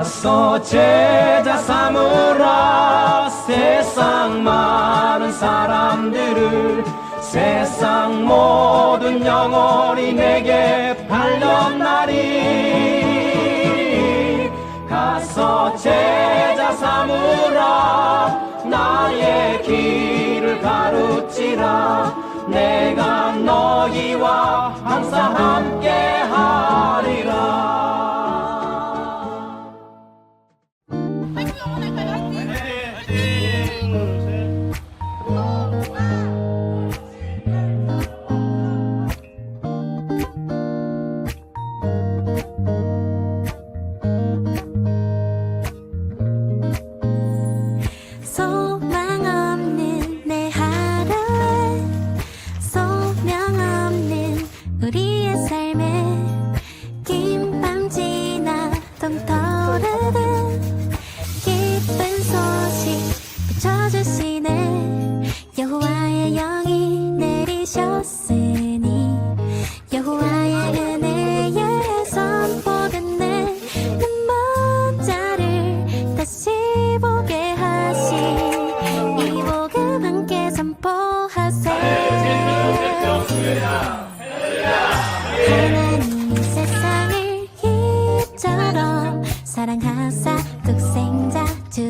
가서 제자 삼으라. 세상 많은 사람들을 세상 모든 영혼이 내게 팔렸나리 가서 제자 삼으라. 나의 길을 가르치라. 내가 너희와 항상 함께 Amen.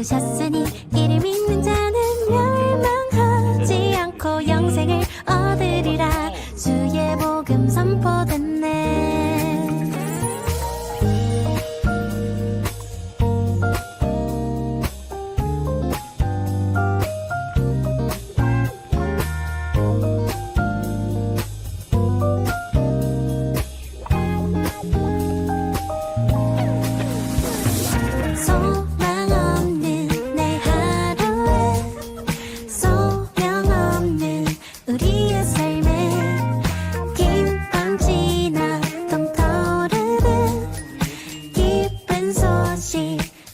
독생자 주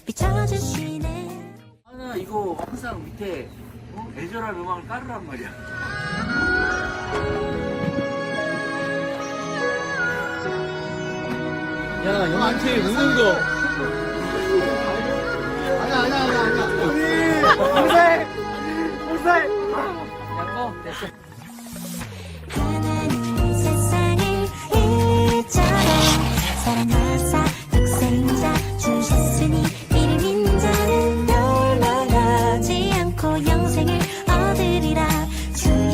비춰주시네 하나 이거 항상 밑에 어? 애절한 음악을 깔으란 말이야. 야, 영한테 우는 거. 아니야, 아니야, 아니야, 아니야. 하나님이 세상을 이처럼 인생을 얻으리라 주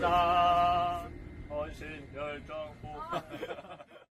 啦我心的丈夫